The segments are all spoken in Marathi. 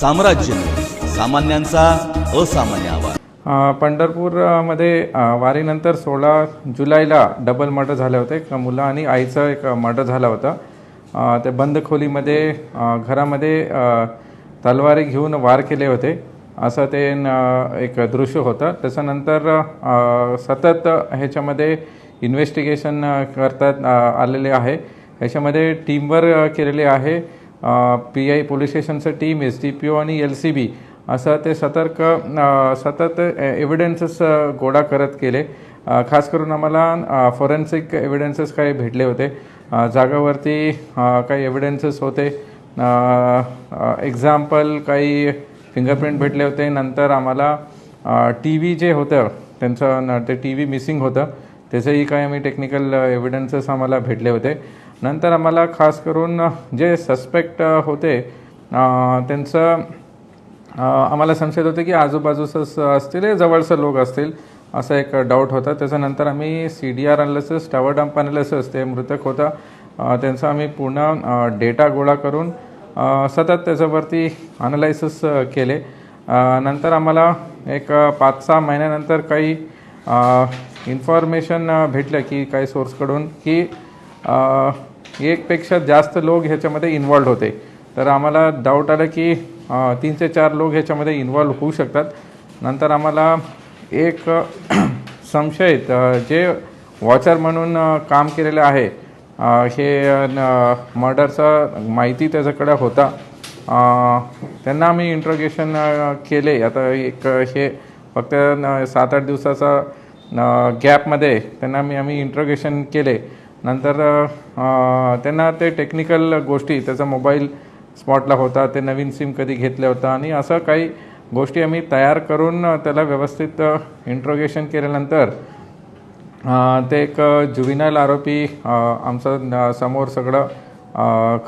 साम्राज्य. सामान्यांचा असामान्य आवाज. पंढरपूरमध्ये वारीनंतर सोळा जुलैला डबल मर्डर झाले होते. एक मुलं आणि आईचं एक मर्डर झाला होता. ते बंद खोलीमध्ये घरामध्ये तलवारी घेऊन वार केले होते. असं ते न- एक दृश्य होतं. त्याच्यानंतर सतत ह्याच्यामध्ये इन्व्हेस्टिगेशन करतात आलेले आहे. ह्याच्यामध्ये टीमवर केलेले आहे. पी आय पोलीस स्टेशनचं team S D P O आणि एल सी बी. असं ते सतर्क सतत एव्हिडन्सेस गोळा करत केले. खास करून आम्हाला फॉरेन्सिक एव्हिडन्सेस काही भेटले होते. जागावरती काही एव्हिडन्सेस होते. एक्झाम्पल काही फिंगरप्रिंट भेटले होते. नंतर आम्हाला टी व्ही जे होतं त्यांचं न- ते टी व्ही मिसिंग होतं. त्याचंही काही आम्ही टेक्निकल एव्हिडन्सेस आम्हाला भेटले होते. नंतर आम्हाला खास करून जे सस्पेक्ट होते त्यांचं आम्हाला संशय होते की आजूबाजूचंच असतील जवळचं लोक असतील असा एक डाऊट होता. त्याच्यानंतर आम्ही C D R analysis tower dump analysis ते मृतक होता. त्यांचा आम्ही पूर्ण डेटा गोळा करून सतत त्याच्यावरती अनालायसिस केले. नंतर आम्हाला एक पाच सहा महिन्यानंतर काही इन्फॉर्मेशन भेटलं की काही सोर्सकडून की एकपेक्षा जास्त लोक ह्याच्यामध्ये इन्वॉल्ड होते. तर आम्हाला डाऊट आलं की तीन ते चार लोक ह्याच्यामध्ये इन्वॉल्व होऊ शकतात. नंतर आम्हाला एक संशयित जे वॉचर म्हणून काम केलेलं आहे हे मर्डरचा माहिती त्याच्याकडे होता. त्यांना आम्ही इंट्रोगेशन केले. आता एक हे फक्त सात आठ दिवसाचा गॅपमध्ये त्यांना मी आम्ही इंट्रोगेशन केले. नंतर त्यांना ते टेक्निकल गोष्टी त्याचा मोबाईल स्पॉटला होता ते नवीन सिम कधी घेतल्या होता आणि असं काही गोष्टी आम्ही तयार करून त्याला व्यवस्थित इंट्रोगेशन केल्यानंतर ते एक जुविनाल आरोपी आमचं समोर सगळं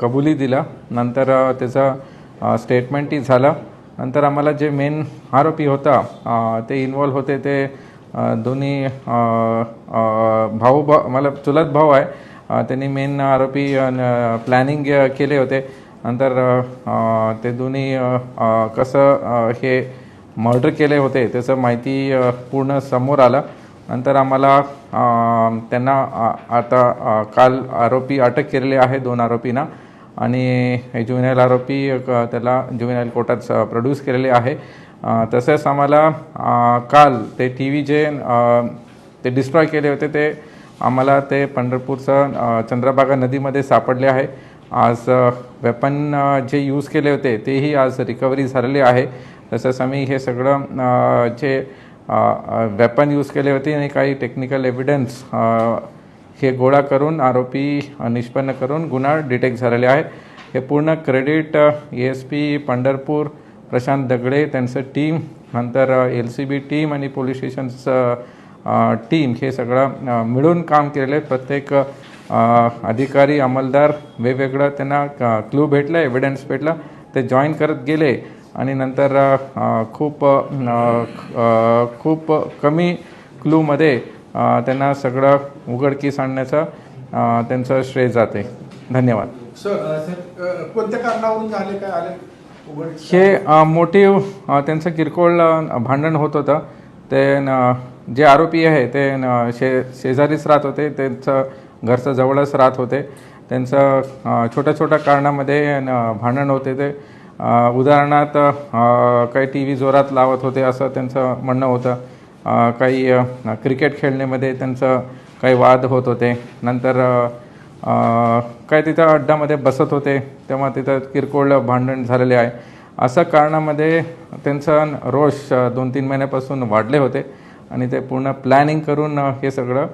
कबुली दिला. नंतर त्याचं स्टेटमेंटही झालं. नंतर आम्हाला जे मेन आरोपी होता ते इन्वॉल्व होते ते दोन्ही भाऊ भाऊ मला चुलत भाऊ आहे. त्यांनी मेन आरोपी प्लॅनिंग केले होते. नंतर ते दोन्ही कसं हे मर्डर केले होते त्याचं माहिती पूर्ण समोर आलं. नंतर आम्हाला त्यांना आता काल आरोपी अटक केलेले आहे दोन आरोपींना. आणि ज्युनियल आरोपी क- त्याला ज्युनियल कोर्टात प्रोड्यूस केलेले आहे. तसेच आम्हाला काल ते टी व्ही जे ते डिस्ट्रॉय केले होते ते आम्हाला ते पंढरपूरचं चंद्रभागा नदीमध्ये सापडले आहे. आज वेपन जे यूज केले होते तेही आज रिकव्हरी झालेले आहे. तसंच आम्ही हे सगळं जे वेपन यूज केले होते आणि काही टेक्निकल एव्हिडन्स हे गोळा करून आरोपी निष्पन्न करून गुन्हा डिटेक्ट झालेले आहे हे पूर्ण credit A S P Pandharpur Prashant Dagade त्यांचं टीम नंतर एल सी बी टीम आणि पोलीस स्टेशनचं टीम हे सगळं मिळून काम केलेलं आहे. प्रत्येक अधिकारी अंमलदार वेगवेगळं त्यांना क्लू भेटलं एव्हिडन्स भेटला ते जॉईन करत गेले. आणि नंतर खूप खूप कमी क्लूमध्ये त्यांना सगळं उघडकीस आणण्याचं त्यांचं श्रेय जाते. धन्यवाद. सर कोणत्या कारणावरून झाले काय? आले? हे मोटिव त्यांचं किरकोळ भांडण होत होतं. ते न- जे आरोपी आहे ते न- शे शेजारीच राहत होते. त्यांचं घरचं जवळच राहत होते. त्यांचं छोट्या छोट्या कारणामध्ये न- भांडण होते ते. उदाहरणार्थ काही टी व्ही जोरात लावत होते असं त्यांचं म्हणणं होतं. काही क्रिकेट खेळण्यामध्ये त्यांचं काही वाद होत होते. नंतर काय तिथं अड्डामध्ये बसत होते तेव्हा तिथं किरकोळ भांडण झालेले आहे असं कारणामध्ये त्यांचं रोष दोन तीन महिन्यापासून वाढले होते आणि ते पूर्ण प्लॅनिंग करून हे सगळं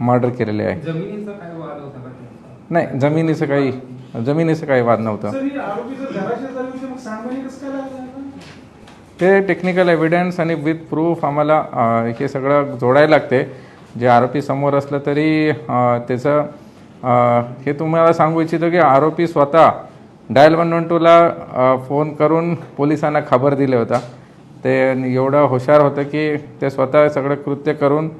मर्डर केलेले आहे जमिनीचा काय वाद होता का त्यांचा? नाही जमिनीचं काही जमिनीचं काही वाद नव्हतं? ते टेक्निकल एव्हिडन्स आणि विथ प्रूफ आम्हाला हे सगळं जोडायला लागते जे आरोपी समोर असलं तरी त्याचं हे तुम्हाला सांगू इच्छितो की आरोपी स्वतः डायल वन वन टूला फोन करून पोलिसांना खबर दिले होता. ते एवढं हुशार होतं की ते स्वतः सगळं कृत्य करून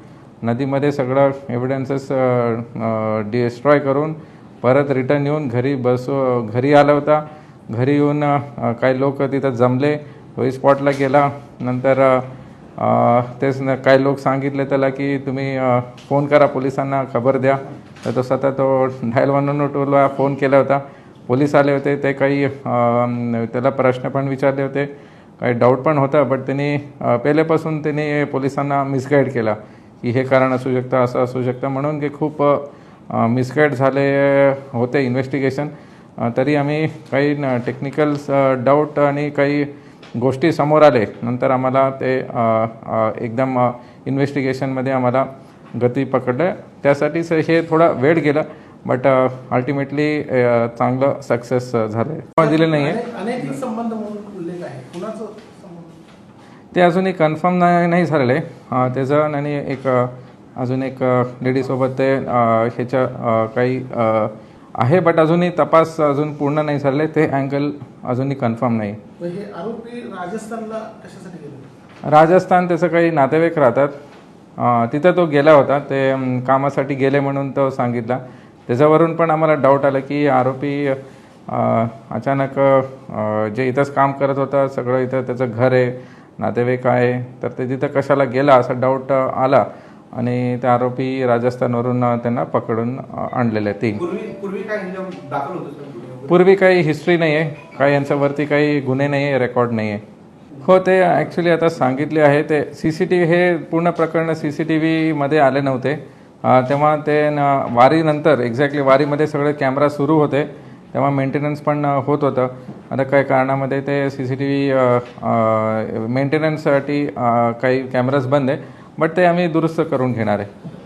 नदीमध्ये सगळं एव्हिडन्सेस डिस्ट्रॉय करून परत रिटर्न येऊन घरी बसू घरी आला होता. घरी येऊन काही लोक तिथं जमले. तोही स्पॉटला गेला. नंतर तेच न काही लोक सांगितले त्याला की तुम्ही फोन करा पोलिसांना खबर द्या. तर तो स्वतः तो डायल वन टूला फोन केला होता. पोलीस आले होते ते काही त्याला प्रश्न पण विचारले होते. काही डाऊट पण होता बट त्यांनी पहिलेपासून पहिल्यापासून त्यांनी पोलिसांना मिसगाईड केला. की हे कारण असू शकतं असं असू शकतं म्हणून की खूप मिसगाईड झाले होते इन्व्हेस्टिगेशन तरी आम्ही काही टेक्निकल डाऊट आणि काही गोष्टी समोर आले नंतर आम्हाला ते एकदम इन्व्हेस्टिगेशनमध्ये आम्हाला गती पकडलं. त्यासाठीच हे थोडा वेळ गेला बट अल्टिमेटली चांगलं सक्सेस झालं दिले नाही आहे. ते अजूनही कन्फर्म नाही नाही झालेलं. आहे त्याचं आणि एक अजून एक लेडीसोबत ते ह्याच्या काही आहे बट अजूनही तपास अजून पूर्ण नाही झाले ते अँगल अजूनही कन्फर्म नाही. हे आरोपी राजस्थानला कशासाठी गेले राजस्थान त्याचं काही नातेवाईक राहतात. तिथं तो गेला होता. ते कामासाठी गेले म्हणून तो सांगितला. त्याच्यावरून पण आम्हाला डाऊट आला की आरोपी अचानक जे इथंच काम करत होता सगळं इथं त्याचं घर आहे नातेवाईक आहे तर ते तिथं कशाला गेला असा डाऊट आला आणि ते आरोपी राजस्थानवरून त्यांना पकडून आणलेले तीन? पूर्वी काही हिस्ट्री नाही आहे काही यांच्यावरती काही गुन्हे नाही आहे रेकॉर्ड नाही आहे हो ते ॲक्च्युली आता सांगितले आहे ते सी सी टी व्ही हे पूर्ण प्रकरण सी सी टी व्हीमध्ये आले नव्हते. तेव्हा ते न वारीनंतर एक्झॅक्टली वारीमध्ये सगळे कॅमेरा सुरू होते. तेव्हा मेंटेनन्स पण होत होतं. आता काही कारणामध्ये ते सी सी टी व्ही मेंटेनन्ससाठी काही कॅमेराज बंद आहे. बट ते आम्ही दुरुस्त करून घेणार आहे.